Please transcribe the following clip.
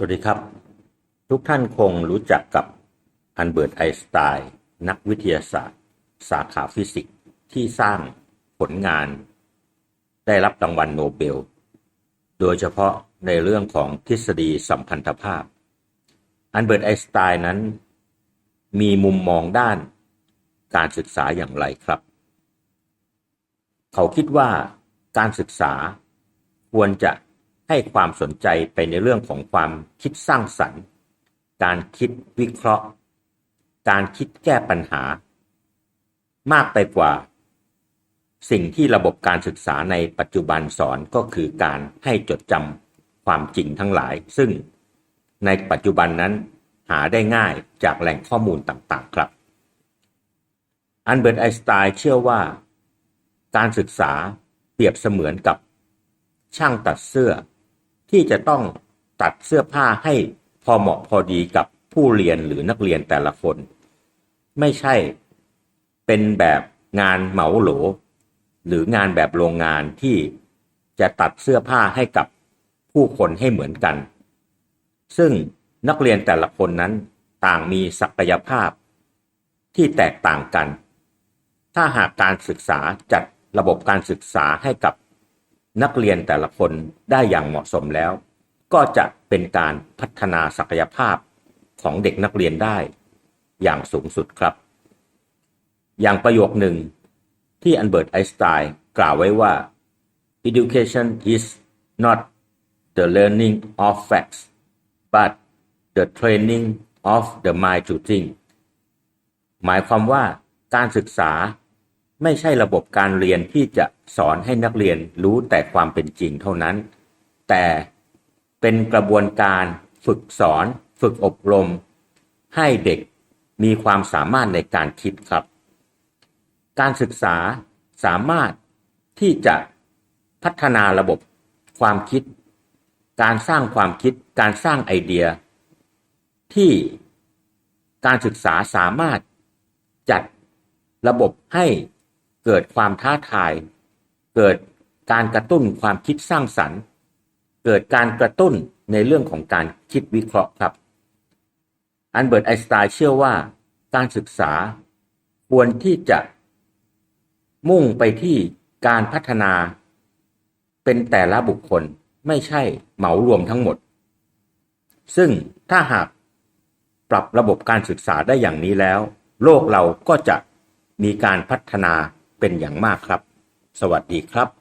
สวัสดีครับ ทุกท่านคงรู้จักกับอันเบิร์ตไอน์สไตน์นักวิทยาศาสตร์ สาขาฟิสิกส์ที่สร้างผลงาน ได้รับรางวัลโนเบล โดยเฉพาะในเรื่องของทฤษฎีสัมพันธภาพ อันเบิร์ตไอน์สไตน์นั้น มีมุมมองด้านการศึกษาอย่างไรครับ เขาคิดว่าการศึกษาควรจะ ให้ความสนใจไปในเรื่องของความคิดสร้างสรรค์ การคิดวิเคราะห์ การคิดแก้ปัญหา มากไปกว่า สิ่งที่ระบบการศึกษาในปัจจุบันสอนก็คือการให้จดจำความจริงทั้งหลาย ซึ่งในปัจจุบันนั้นหาได้ง่ายจากแหล่งข้อมูลต่างๆครับ อันเบิร์ตไอสไตน์เชื่อว่าการศึกษาเปรียบเสมือนกับช่างตัดเสื้อ ที่จะต้องตัดเสื้อผ้าให้พอเหมาะพอดีกับผู้เรียนหรือนักเรียนแต่ละคน ไม่ใช่เป็นแบบงานเหมาโหล หรืองานแบบโรงงานที่จะตัดเสื้อผ้าให้กับผู้คนให้เหมือนกัน ซึ่งนักเรียนแต่ละคนนั้นต่างมีศักยภาพที่แตกต่างกัน ถ้าหากการศึกษาจัดระบบการศึกษาให้กับ นักเรียนแต่ละคนได้อย่างเหมาะสมแล้ว ก็จะเป็นการพัฒนาศักยภาพของเด็กนักเรียนได้อย่างสูงสุดครับ อย่างประโยคหนึ่งที่อันเบิร์ตไอน์สไตน์กล่าวไว้ว่า education is not the learning of facts but the training of the mind to think หมายความว่าการศึกษา ไม่ใช่ระบบการเรียนที่จะสอนให้นักเรียนรู้แต่ความเป็นจริงเท่านั้น แต่เป็นกระบวนการฝึกสอน ฝึกอบรม ให้เด็กมีความสามารถในการคิดครับ การศึกษาสามารถที่จะพัฒนาระบบความคิด การสร้างความคิด การสร้างไอเดีย ที่การศึกษาสามารถจัดระบบให้ เกิดความท้าทาย เกิดการกระตุ้นความคิดสร้างสรรค์ เกิดการกระตุ้นในเรื่องของการคิดวิเคราะห์ครับ อันเบิร์ตไอน์สไตน์เชื่อว่าการศึกษาควรที่จะมุ่งไปที่การพัฒนาเป็นแต่ละบุคคลไม่ใช่เหมารวมทั้งหมด ซึ่งถ้าหากปรับระบบการศึกษาได้อย่างนี้แล้ว โลกเราก็จะมีการพัฒนา เป็นอย่างมากครับ สวัสดีครับ